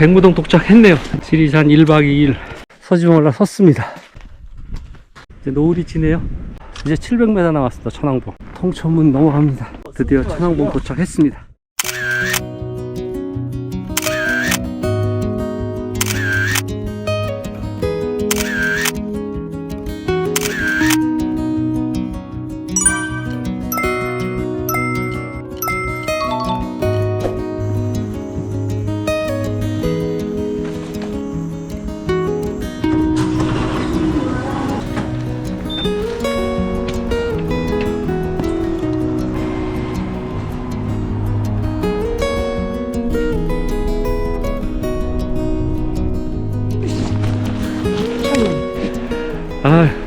백무동 도착했네요. 지리산 1박 2일 서지봉 올라 섰습니다. 이제 노을이 지네요. 이제 700m 남았습니다. 천왕봉. 통천문 넘어갑니다. 드디어 천왕봉 도착했습니다.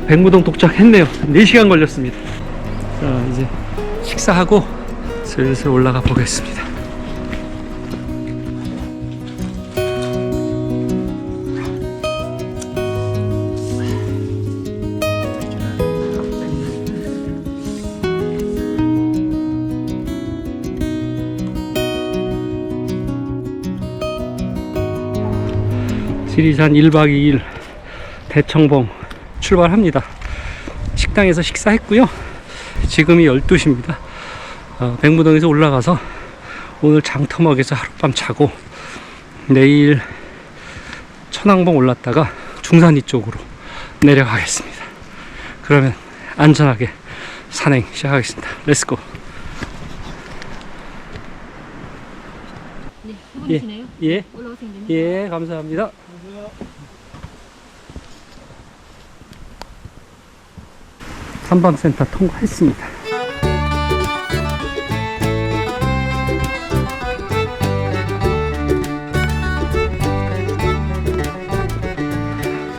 백무동 도착했네요. 4시간 걸렸습니다. 자, 이제 식사하고 슬슬 올라가 보겠습니다. 지리산 1박 2일 대청봉 출발합니다. 식당에서 식사했고요. 지금이 12시입니다. 어, 백무동에서 올라가서 오늘 장터막에서 하룻밤 자고 내일 천왕봉 올랐다가 중산리 쪽으로 내려가겠습니다. 그러면 안전하게 산행 시작하겠습니다. 렛츠고. 네, 두 예. 예, 됩니다. 예, 감사합니다. 탐방센터 통과했습니다.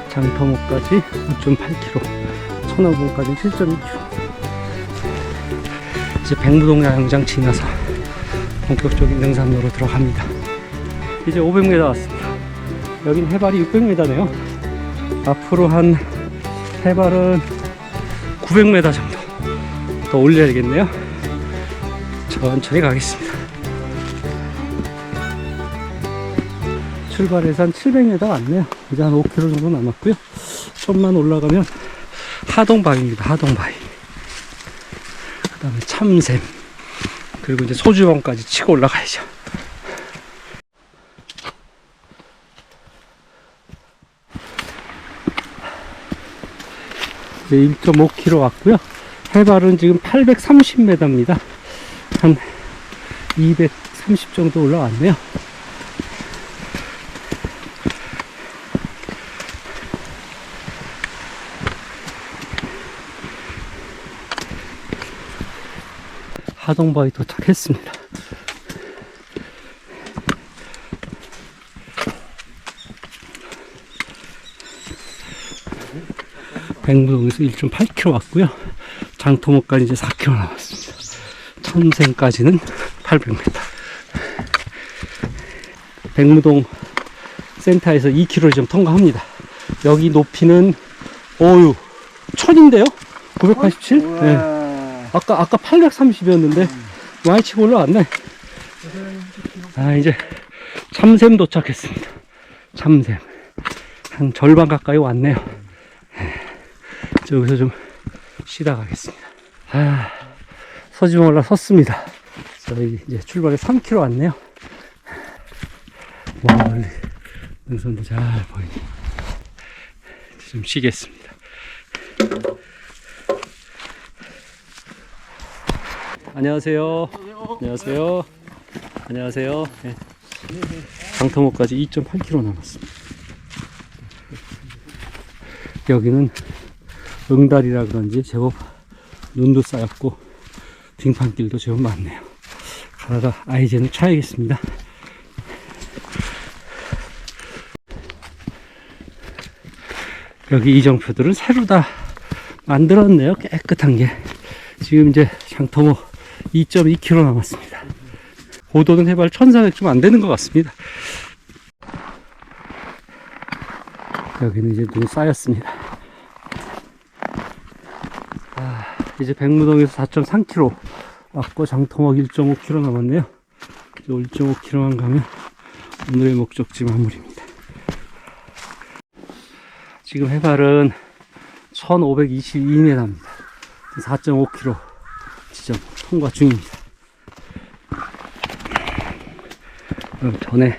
장터목까지 5.8km, 천왕봉까지 7.2km. 이제 백무동 야영장 지나서 본격적인 능산로로 들어갑니다. 이제 500m 왔습니다. 여긴 해발이 600m네요. 앞으로 한 해발은 900m 정도 더 올려야겠네요. 천천히 가겠습니다. 출발해서 한 700m 왔네요. 이제 한 5km 정도 남았고요. 좀만 올라가면 하동바위입니다. 하동바위. 그 다음에 참샘. 그리고 이제 소주원까지 치고 올라가야죠. 이제 1.5km 왔고요. 해발은 지금 830m입니다. 한 230 정도 올라왔네요. 하동바위 도착했습니다. 백무동에서 1.8km 왔고요. 장토목까지 이제 4km 남았습니다. 천생까지는 800m. 백무동 센터에서 2km를 좀 통과합니다. 여기 높이는 오유 천인데요? 987? 네. 아까 아까 830이었는데 많이 치고 올라왔네. 아 이제 참샘 도착했습니다. 참샘 한 절반 가까이 왔네요. 여기서 좀 쉬다 가겠습니다. 아, 서지봉 올라 섰습니다. 저희 이제 출발에 3km 왔네요. 멀리 능선도 잘. 이제 좀 쉬겠습니다. 안녕하세요. 안녕하세요. 안녕하세요. 네. 강터모까지 2.8km 남았습니다. 여기는 응달이라 그런지 제법 눈도 쌓였고 빙판길도 제법 많네요. 가다가 아이젠을 차야겠습니다. 여기 이정표들은 새로 다 만들었네요. 깨끗한 게. 지금 이제 장터모 2.2km 남았습니다. 고도는 해발 1400좀 안 되는 것 같습니다. 여기는 이제 눈이 쌓였습니다. 아, 이제 백무동에서 4.3km 왔고 장터목 1.5km 남았네요. 1.5km만 가면 오늘의 목적지 마무리입니다. 지금 해발은 1522m입니다. 4.5km 지점 통과 중입니다. 전에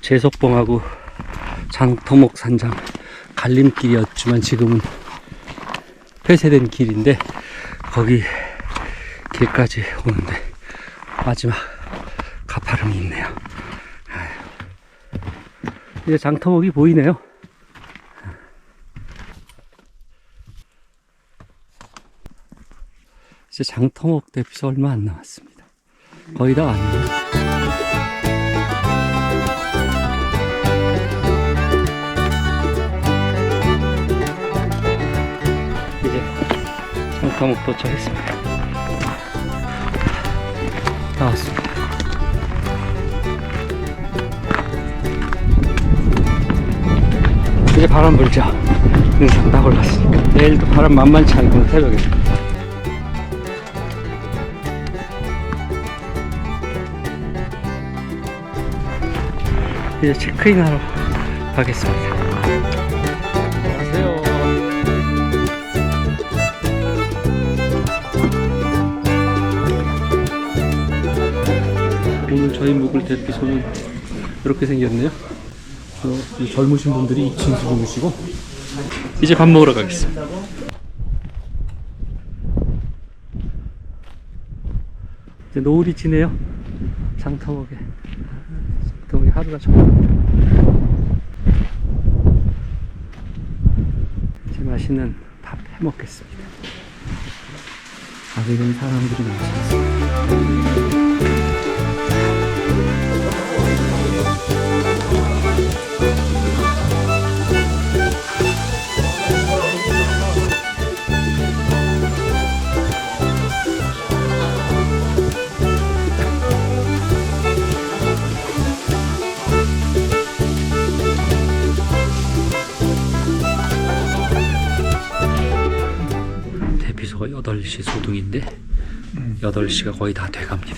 제석봉하고 장터목 산장 갈림길이었지만 지금은 폐쇄된 길인데 거기 길까지 오는데 마지막 가파름이 있네요. 이제 장터목이 보이네요. 이제 장터목 대피소 얼마 안 남았습니다. 거의 다 왔네요. 장터목 도착했습니다. 나왔습니다. 이제 바람 불죠. 능상 딱 올랐으니까. 내일도 바람 만만치 않고 새벽에. 이제 체크인하러 가겠습니다. 오늘 저희 묵을 대피소는 이렇게 생겼네요. 어, 이 젊으신 분들이 2층에서 주무시고 이제 밥 먹으러 가겠습니다. 이제 노을이 지네요. 장터목에 장터목에 하루가 정말 이제 맛있는 밥 해 먹겠습니다. 아직은 사람들이 많지 않습니다. 대피소가 8시 소등인데 8시가 거의 다 돼갑니다.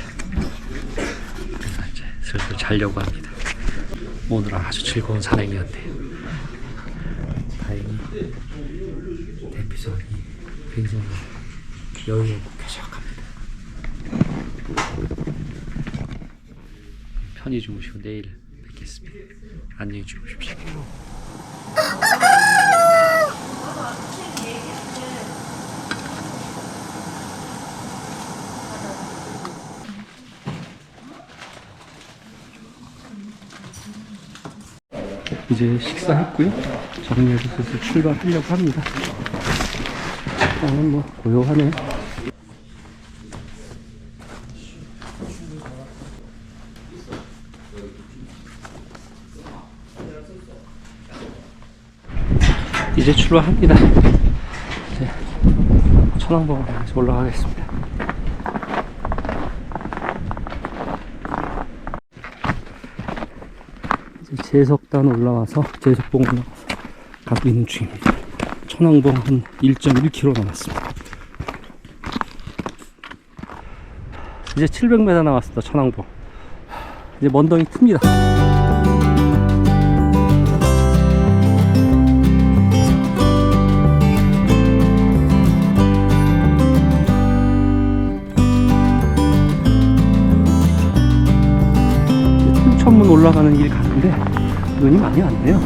그래서 이제 슬슬 자려고 합니다. 오늘 아주 즐거운 산행이었네요. 다행히 대피소이 굉장히 여유롭고 쾌적합니다. 편히 주무시고 내일 뵙겠습니다. 안녕히 주무십시오. 이제 식사했고요. 정리해서 슬슬 출발하려고 합니다. 오늘 뭐 고요하네. 이제 출발합니다. 이제 다시 올라가겠습니다. 제 제석단 올라와서 제석봉 올라가서 가고 있는 중입니다. 천왕봉 한 1.1km 남았습니다. 이제 700m 남았습니다. 천왕봉. 이제 먼덩이 큽니다. 눈이 많이 왔네요.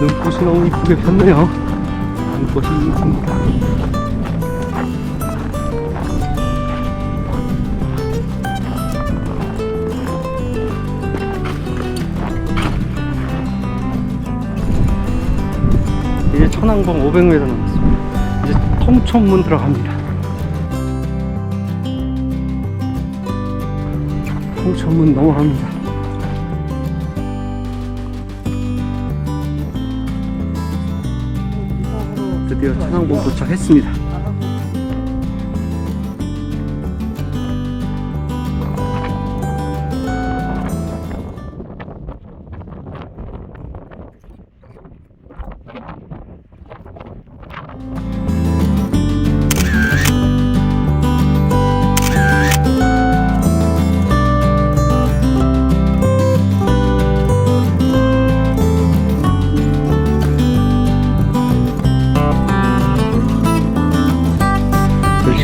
눈꽃이 너무 이쁘게 폈네요. 눈꽃이 이쁩니다. 이제 천왕봉 500m 남았습니다. 이제 통천문 들어갑니다. 통천문 넘어갑니다. 드디어 천왕봉 도착했습니다.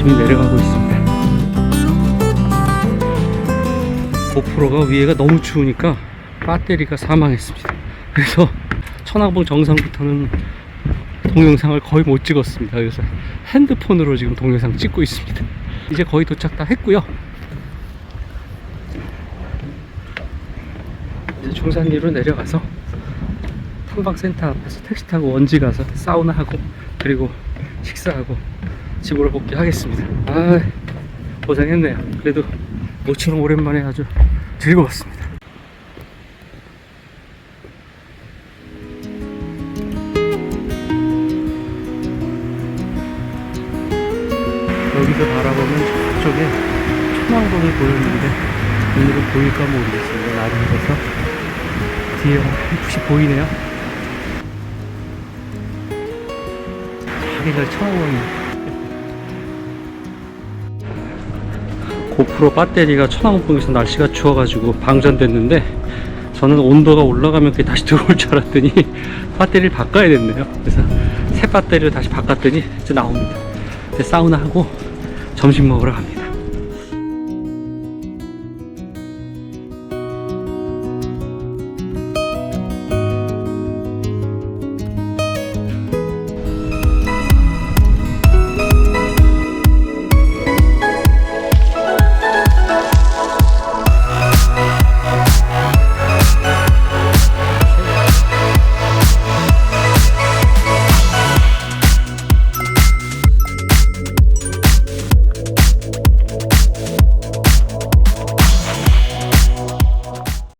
천왕봉이 내려가고 있습니다. 고프로가 위에가 너무 추우니까 배터리가 사망했습니다. 그래서 천왕봉 정상부터는 동영상을 거의 못 찍었습니다. 그래서 핸드폰으로 지금 동영상 찍고 있습니다. 이제 거의 도착 다 했고요. 이제 중산리로 내려가서 탐방센터 앞에서 택시 타고 원지 가서 사우나 하고 그리고 식사하고 집으로 복귀하겠습니다. 아 고생했네요. 그래도 모처럼 오랜만에 아주 즐거웠습니다. 여기서 바라보면 저쪽에 천왕봉이 보였는데 오늘은 보일까 모르겠습니다. 날이 돼서 뒤에 햇빛이 보이네요. 자기가 천왕봉이 고프로 배터리가 천왕봉에서 날씨가 추워가지고 방전됐는데 저는 온도가 올라가면 그게 다시 들어올 줄 알았더니 배터리를 바꿔야 됐네요. 그래서 새 배터리를 다시 바꿨더니 이제 나옵니다. 이제 사우나 하고 점심 먹으러 갑니다.